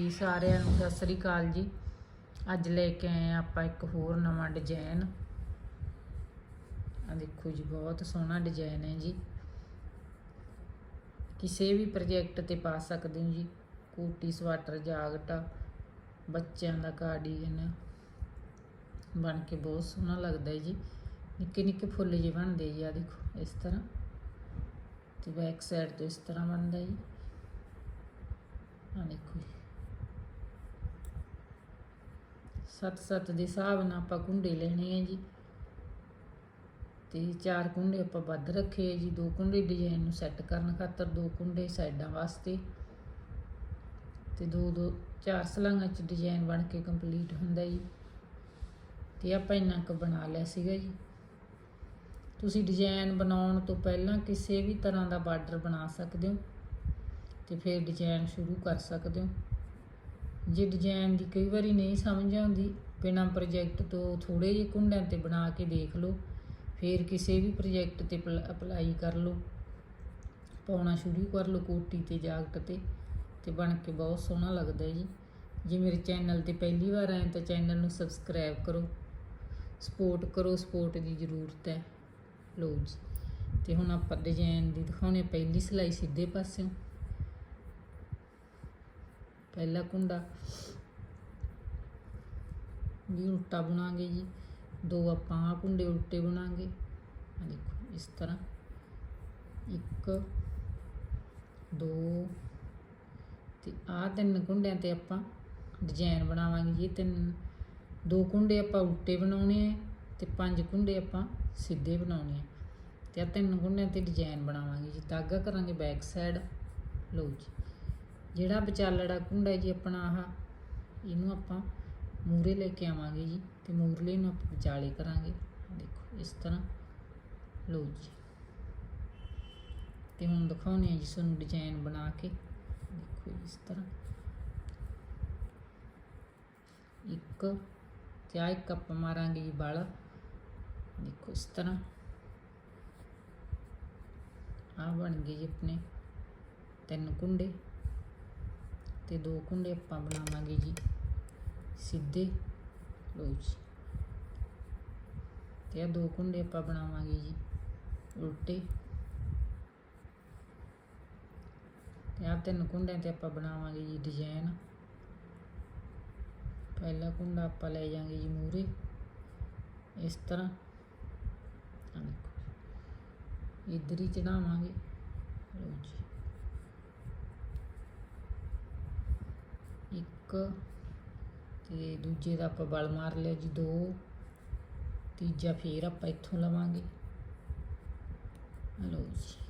ਜੀ, ਸਾਰਿਆਂ ਨੂੰ ਸਤਿ ਸ੍ਰੀ ਅਕਾਲ ਜੀ। ਅੱਜ ਲੈ ਕੇ ਆਏ ਹਾਂ ਆਪਾਂ ਇੱਕ ਹੋਰ ਨਵਾਂ ਡਿਜ਼ਾਈਨ ਆ ਦੇਖੋ ਜੀ, ਬਹੁਤ ਸੋਹਣਾ ਡਿਜ਼ਾਈਨ ਹੈ ਜੀ। ਕਿਸੇ ਵੀ ਪ੍ਰੋਜੈਕਟ ਤੇ ਪਾ ਸਕਦੇ ਹੋ ਜੀ। ਕੋਟੀ, ਸਵਾਟਰ ਜਾਕਟ ਬੱਚਿਆਂ ਦਾ ਕਾਰਡੀਗਨ ਬਣ ਕੇ ਬਹੁਤ ਸੋਹਣਾ ਲੱਗਦਾ ਹੈ ਜੀ। ਨਿੱਕੇ ਨਿੱਕੇ ਫੁੱਲ ਜਿਹੇ ਬਣਦੇ ਜੀ ਆ ਦੇਖੋ, ਇਸ ਤਰ੍ਹਾਂ। ਤੇ ਬੈਕ ਸਾਈਡ ਤੋਂ ਇਸ ਤਰ੍ਹਾਂ ਬਣਦਾ ਜੀ। ਆ ਦੇਖੋ ਜੀ ਸੱਤ ਸੱਤ ਦੇ ਹਿਸਾਬ ਨਾਲ ਆਪਾਂ ਕੁੰਡੇ ਲੈਣੇ ਆ ਜੀ। ਤੇ ਚਾਰ ਕੁੰਡੇ ਆਪਾਂ ਵੱਧ ਰੱਖੇ ਆ ਜੀ। ਦੋ ਕੁੰਡੇ ਡਿਜ਼ਾਈਨ ਨੂੰ ਸੈੱਟ ਕਰਨ ਖਾਤਰ ਦੋ ਕੁੰਡੇ ਸਾਈਡਾਂ ਵਾਸਤੇ। ਤੇ ਦੋ ਦੋ, ਚਾਰ ਸਲਾਂਗਾਂ ਚ ਡਿਜ਼ਾਈਨ ਬਣ ਕੇ ਕੰਪਲੀਟ ਹੁੰਦਾ ਜੀ। ਤੇ ਆਪਾਂ ਇੰਨਾ ਕੁ ਬਣਾ ਲਿਆ ਸੀਗਾ ਜੀ। ਤੁਸੀਂ ਡਿਜ਼ਾਈਨ ਬਣਾਉਣ ਤੋਂ ਪਹਿਲਾਂ ਕਿਸੇ ਵੀ ਤਰ੍ਹਾਂ ਦਾ ਬਾਰਡਰ ਬਣਾ ਸਕਦੇ ਹੋ। ਤੇ ਫਿਰ ਡਿਜ਼ਾਈਨ ਸ਼ੁਰੂ ਕਰ ਸਕਦੇ ਹੋ। ਜੇ ਡਿਜ਼ਾਈਨ ਦੀ ਕਈ ਵਾਰੀ ਨਹੀਂ ਸਮਝ ਆਉਂਦੀ। ਬਿਨਾਂ ਪ੍ਰੋਜੈਕਟ ਤੋਂ ਥੋੜੇ ਜਿਹੇ ਕੁੰਡਿਆਂ ਤੇ ਬਣਾ ਕੇ ਦੇਖ ਲਓ। ਫਿਰ ਕਿਸੇ ਵੀ ਪ੍ਰੋਜੈਕਟ ਤੇ ਅਪਲਾਈ ਕਰ ਲਓ। ਪਾਉਣਾ ਸ਼ੁਰੂ ਕਰ ਲਓ ਕੋਟੀ ਤੇ ਜਾਕਟ ਤੇ ਤੇ ਬਣ ਕੇ ਬਹੁਤ ਸੋਹਣਾ ਲੱਗਦਾ ਜੀ। ਜੇ ਮੇਰੇ ਚੈਨਲ ਤੇ ਪਹਿਲੀ ਵਾਰ ਆਏ ਤਾਂ ਚੈਨਲ ਨੂੰ ਸਬਸਕ੍ਰਾਈਬ ਕਰੋ। ਸਪੋਰਟ ਕਰੋ, ਸਪੋਰਟ ਦੀ ਜ਼ਰੂਰਤ ਹੈ। ਲਓ ਜੀ। ਤੇ ਹੁਣ ਆਪਾਂ ਡਿਜ਼ਾਈਨ ਦੀ ਦਿਖਾਉਣੇ ਪਹਿਲੀ ਸਿਲਾਈ ਸਿੱਧੇ ਪਾਸਿਓਂ। ਪਹਿਲਾ ਕੁੰਡਾ। ਵੀ ਉਲਟਾ ਬਣਾਵਾਂਗੇ ਜੀ। ਦੋ ਆਪਾਂ ਆਹ ਕੁੰਡੇ ਉਲਟੇ ਬੁਣਾਂਗੇ। ਆ ਦੇਖੋ, ਇਸ ਤਰ੍ਹਾਂ। ਇੱਕ, ਦੋ ਤੇ ਆਹ ਤਿੰਨ ਕੁੰਡਿਆਂ ਤੇ ਆਪਾਂ ਡਿਜ਼ਾਈਨ ਬਣਾਵਾਂਗੇ ਜੀ। ਤਿੰਨ, ਦੋ ਕੁੰਡੇ ਆਪਾਂ ਉਲਟੇ ਬਣਾਉਣੇ ਆ ਤੇ ਪੰਜ ਕੁੰਡੇ ਆਪਾਂ ਸਿੱਧੇ ਬਣਾਉਣੇ ਆ। ਤੇ ਆ ਤਿੰਨ ਕੁੰਡਿਆਂ ਤੇ ਡਿਜ਼ਾਈਨ ਬਣਾਵਾਂਗੇ ਜੀ। ਧਾਗਾ ਕਰਾਂਗੇ ਬੈਕ ਸਾਈਡ ਲਓ ਜੀ। ਜਿਹੜਾ ਵਿਚਾਲੜਾ ਕੁੰਡਾ ਜੀ ਆਪਣਾ ਆਹ, ਇਹਨੂੰ ਆਪਾਂ ਮੂਰੇ ਲੈ ਕੇ ਆਵਾਂਗੇ ਜੀ ਤੇ ਮੂਰਲੇ ਨੂੰ ਆਪਾਂ ਵਿਚਾਲੇ ਕਰਾਂਗੇ। ਦੇਖੋ, ਇਸ ਤਰ੍ਹਾਂ। ਲਓ ਜੀ। ਤੇ ਹੁਣ ਦਿਖਾਉਣੇ ਆ ਜੀ ਤੁਹਾਨੂੰ ਡਿਜ਼ਾਈਨ ਬਣਾ ਕੇ। ਦੇਖੋ ਇਸ ਤਰ੍ਹਾਂ। ਇੱਕ, ਤੇ ਆ ਇੱਕ ਆਪਾਂ ਮਾਰਾਂਗੇ ਜੀ ਵਾਲਾ। ਦੇਖੋ, ਇਸ ਤਰ੍ਹਾਂ। ਆ ਬਣ ਗਏ ਜੀ ਆਪਣੇ ਤਿੰਨ ਕੁੰਡੇ। ਤੇ ਦੋ ਕੁੰਡੇ ਆਪਾਂ ਬਣਾਵਾਂਗੇ ਜੀ। ਸਿੱਧੇ। ਲੋ ਜੀ। ਤੇ ਆ ਦੋ ਕੁੰਡੇ ਆਪਾਂ ਬਣਾਵਾਂਗੇ ਜੀ। ਉਲਟੇ। ਤੇ ਆ ਤਿੰਨ ਕੁੰਡਿਆਂ ਤੇ ਆਪਾਂ ਬਣਾਵਾਂਗੇ ਜੀ ਡਿਜ਼ਾਈਨ ਪਹਿਲਾ ਕੁੰਡਾ ਆਪਾਂ ਲੈ ਜਾਾਂਗੇ ਜੀ ਮੂਰੇ। ਇਸ ਤਰ੍ਹਾਂ। ਆ ਦੇਖੋ। ਇੱਧਰ ਹੀ ਚੜਾਵਾਂਗੇ। ਲੋ ਜੀ। ਇੱਕ ਤੇ ਦੂਜੇ ਦਾ ਆਪਾਂ ਬਲ ਮਾਰ ਲਿਆ ਜੀ ਦੋ, ਤੀਜਾ ਫੇਰ ਆਪਾਂ ਇੱਥੋਂ ਲਵਾਂਗੇ। ਲਓ ਜੀ।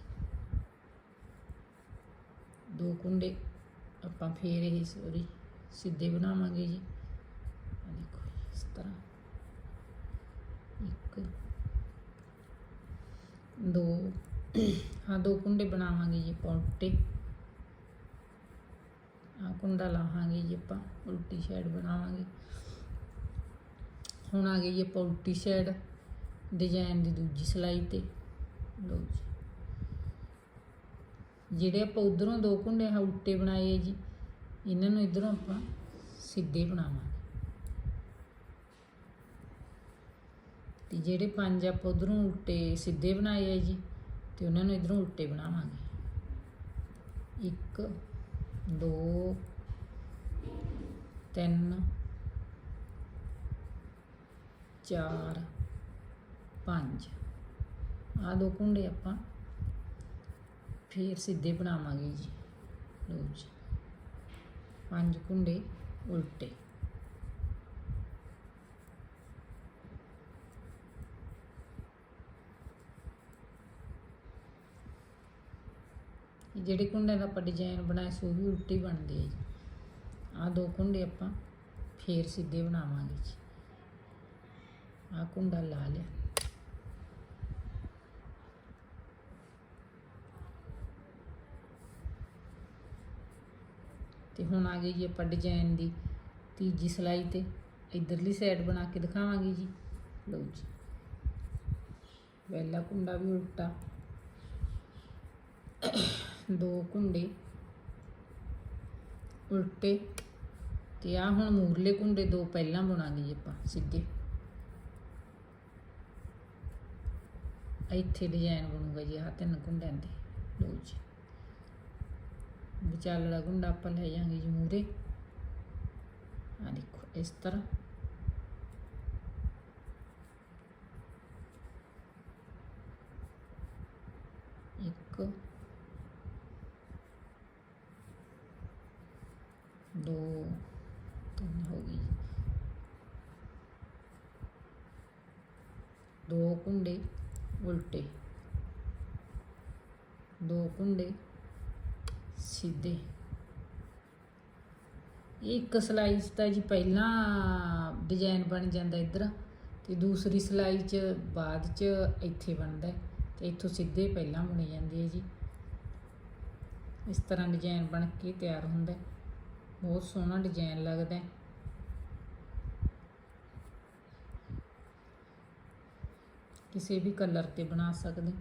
ਦੋ ਕੁੰਡੇ ਆਪਾਂ ਫੇਰ ਇਹ ਸੋਰੀ ਸਿੱਧੇ ਬਣਾਵਾਂਗੇ ਜੀ। ਆ ਦੇਖੋ ਇਸ ਤਰ੍ਹਾਂ। ਇੱਕ, ਦੋ, ਹਾਂ ਦੋ ਕੁੰਡੇ ਬਣਾਵਾਂਗੇ ਜੀ ਪੌਂਟੇ। ਕੁੰਡਾ ਲਾਹਾਂਗੇ ਜੀ ਆਪਾਂ, ਉਲਟੀ ਸਾਈਡ ਬਣਾਵਾਂਗੇ। ਹੁਣ ਆ ਗਈ ਆਪਾਂ ਉਲਟੀ ਸਾਈਡ ਡਿਜ਼ਾਈਨ ਦੀ ਦੂਜੀ ਸਲਾਈ ਤੇ। ਲਓ ਜੀ। ਜਿਹੜੇ ਆਪਾਂ ਉਧਰੋਂ ਦੋ ਕੁੰਡੇ ਆ, ਉਲਟੇ ਬਣਾਏ ਜੀ, ਇਹਨਾਂ ਨੂੰ ਇਧਰੋਂ ਆਪਾਂ ਸਿੱਧੇ ਬਣਾਵਾਂਗੇ। ਤੇ ਜਿਹੜੇ ਪੰਜ ਆਪਾਂ ਉਧਰੋਂ ਉਲਟੇ ਸਿੱਧੇ ਬਣਾਏ ਆ ਜੀ, ਤੇ ਉਹਨਾਂ ਨੂੰ ਇਧਰੋਂ ਉਲਟੇ ਬਣਾਵਾਂਗੇ। ਇੱਕ, ਦੋ ਤਿੰਨ। ਚਾਰ। ਪੰਜ। ਆ ਦੋ ਕੁੰਡੇ ਆਪਾਂ ਫੇਰ ਸਿੱਧੇ ਬਣਾਵਾਂਗੇ ਜੀ। ਲਓ ਜੀ। ਪੰਜ ਕੁੰਡੇ ਉਲਟੇ। ਜਿਹੜੇ ਕੁੰਡਿਆਂ ਦਾ ਆਪਾਂ ਡਿਜ਼ਾਈਨ ਬਣਾਇਆ ਸੀ, ਉਹ ਵੀ ਉਲਟੀ ਬਣਦੇ ਹੈ ਜੀ। ਆ ਦੋ ਕੁੰਡੇ ਆਪਾਂ ਫੇਰ ਸਿੱਧੇ ਬਣਾਵਾਂਗੇ ਜੀ। ਆ ਕੁੰਡਾ ਲਾ ਲਿਆ। ਤੇ ਹੁਣ ਆ ਗਈ ਜੀ ਆਪਾਂ ਡਿਜ਼ਾਈਨ ਦੀ ਤੀਜੀ ਸਲਾਈ ਤੇ ਇਧਰਲੀ ਸਾਈਡ ਬਣਾ ਕੇ ਦਿਖਾਵਾਂਗੇ ਜੀ। ਲਓ ਜੀ। ਪਹਿਲਾ ਕੁੰਡਾ ਵੀ ਉਲਟਾ। ਦੋ ਕੁੰਡੇ ਉਲਟੇ। ਤੇ ਆ ਹੁਣ ਮੂਰਲੇ ਕੁੰਡੇ ਦੋ ਪਹਿਲਾਂ ਬੁਣਾਂਗੇ ਜੀ ਆਪਾਂ, ਸਿੱਧੇ। ਇੱਥੇ ਡਿਜ਼ਾਈਨ ਬਣੂਗਾ ਜੀ, ਆਹ ਤਿੰਨ ਕੁੰਡਿਆਂ ਦੇ ਲਓ ਜੀ। ਵਿਚਾਲੜਾ ਕੁੰਡਾ ਆਪਾਂ ਲੈ ਜਾਾਂਗੇ ਜੀ ਮੂਰੇ। ਆ ਦੇਖੋ, ਇਸ ਤਰ੍ਹਾਂ। ਇੱਕ ਦੋ ਤਿੰਨ ਹੋ ਗਈ ਦੋ ਕੁੰਡੇ, ਉਲਟੇ। ਦੋ ਕੁੰਡੇ, ਸਿੱਧੇ। ਇਹ ਇੱਕ ਸਲਾਈ 'ਚ ਤਾਂ ਜੀ ਪਹਿਲਾਂ ਡਿਜ਼ਾਈਨ ਬਣ ਜਾਂਦਾ ਇੱਧਰ ਤੇ ਦੂਸਰੀ ਸਲਾਈ 'ਚ ਬਾਅਦ 'ਚ ਇੱਥੇ ਬਣਦਾ ਹੈ ਤੇ ਇੱਥੋਂ ਸਿੱਧੇ ਪਹਿਲਾਂ ਬਣੀ ਜਾਂਦੀ ਹੈ ਜੀ। ਇਸ ਤਰ੍ਹਾਂ ਡਿਜ਼ਾਈਨ ਬਣ ਕੇ ਤਿਆਰ ਹੁੰਦਾ ਬਹੁਤ ਸੋਹਣਾ ਡਿਜ਼ਾਈਨ ਲੱਗਦਾ ਹੈ। ਕਿਸੇ ਵੀ ਕਲਰ ਤੇ ਬਣਾ ਸਕਦੇ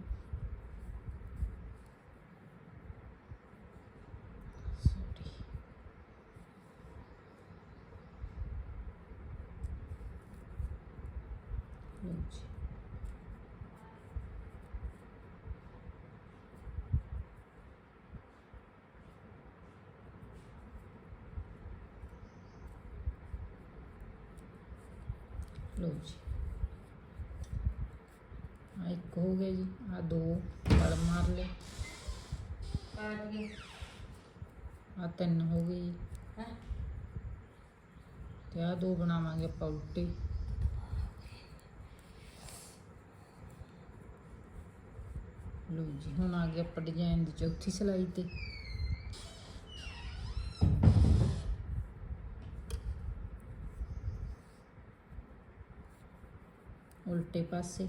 Sorry. ਜੀ ਹੋ ਗਿਆ ਜੀ। ਆ ਦੋ ਵਲ ਮਾਰ ਲਏ। ਕਾਟ ਗਏ। ਆ ਤਿੰਨ ਹੋ ਗਏ ਜੀ। ਹੈ? ਤੇ ਆ ਦੋ ਬਣਾਵਾਂਗੇ ਆਪਾਂ ਉਲਟੇ। ਲਓ ਜੀ ਹੁਣ ਆ ਗਿਆ ਆਪਾਂ ਡਿਜ਼ਾਈਨ ਦੀ ਚੌਥੀ ਸਲਾਈ ਤੇ। ਉਲਟੇ ਪਾਸੇ।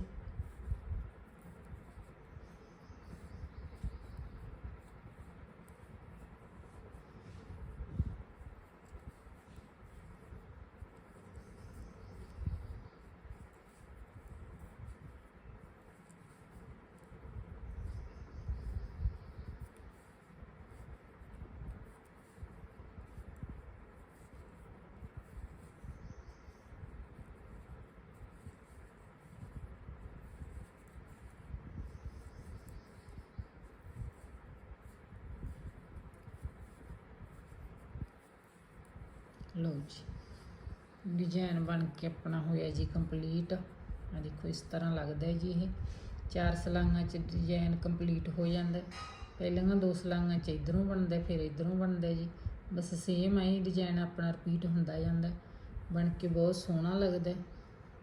ਲਓ ਜੀ। ਡਿਜ਼ਾਈਨ ਬਣ ਕੇ ਆਪਣਾ ਹੋਇਆ ਜੀ ਕੰਪਲੀਟ। ਆ ਦੇਖੋ, ਇਸ ਤਰ੍ਹਾਂ ਲੱਗਦਾ ਹੈ ਜੀ ਇਹ। ਚਾਰ ਸਲਾਂਗਾਂ 'ਚ ਡਿਜ਼ਾਈਨ ਕੰਪਲੀਟ ਹੋ ਜਾਂਦਾ ਹੈ। ਪਹਿਲੀਆਂ ਦੋ ਸਲਾਂਗਾਂ 'ਚ ਇਧਰੋਂ ਬਣਦਾ ਫਿਰ ਇਧਰੋਂ ਬਣਦਾ ਜੀ। ਬਸ ਸੇਮ ਐ ਡਿਜ਼ਾਈਨ ਆਪਣਾ ਰਿਪੀਟ ਹੁੰਦਾ ਜਾਂਦਾ ਬਣ ਕੇ ਬਹੁਤ ਸੋਹਣਾ ਲੱਗਦਾ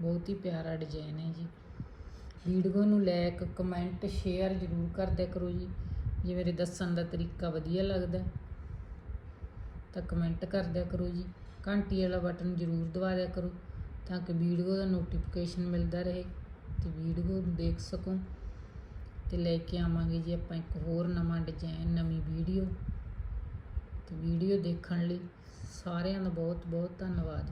ਬਹੁਤ ਹੀ ਪਿਆਰਾ ਡਿਜ਼ਾਈਨ ਹੈ ਜੀ। ਵੀਡੀਓ ਨੂੰ ਲਾਇਕ ਕਮੈਂਟ ਸ਼ੇਅਰ ਜ਼ਰੂਰ ਕਰਦਿਆ ਕਰੋ ਜੀ। ਜੇ ਮੇਰੇ ਦੱਸਣ ਦਾ ਤਰੀਕਾ ਵਧੀਆ ਲੱਗਦਾ ਤਾਂ ਕਮੈਂਟ ਕਰ ਦਿਆ ਕਰੋ ਜੀ। ਘੰਟੀ ਵਾਲਾ ਬਟਨ ਜ਼ਰੂਰ ਦਬਾ ਦਿਆ ਕਰੋ ਤਾਂ ਕਿ ਵੀਡੀਓ ਦਾ ਨੋਟੀਫਿਕੇਸ਼ਨ ਮਿਲਦਾ ਰਹੇ ਤੇ ਵੀਡੀਓ ਦੇਖ ਸਕੋ। ਤੇ ਲੈ ਕੇ ਆਵਾਂਗੇ ਜੀ ਆਪਾਂ ਇੱਕ ਹੋਰ ਨਵਾਂ ਡਿਜ਼ਾਈਨ ਨਵੀਂ ਵੀਡੀਓ। ਤੇ ਵੀਡੀਓ ਦੇਖਣ ਲਈ ਸਾਰਿਆਂ ਦਾ ਬਹੁਤ ਬਹੁਤ ਧੰਨਵਾਦ।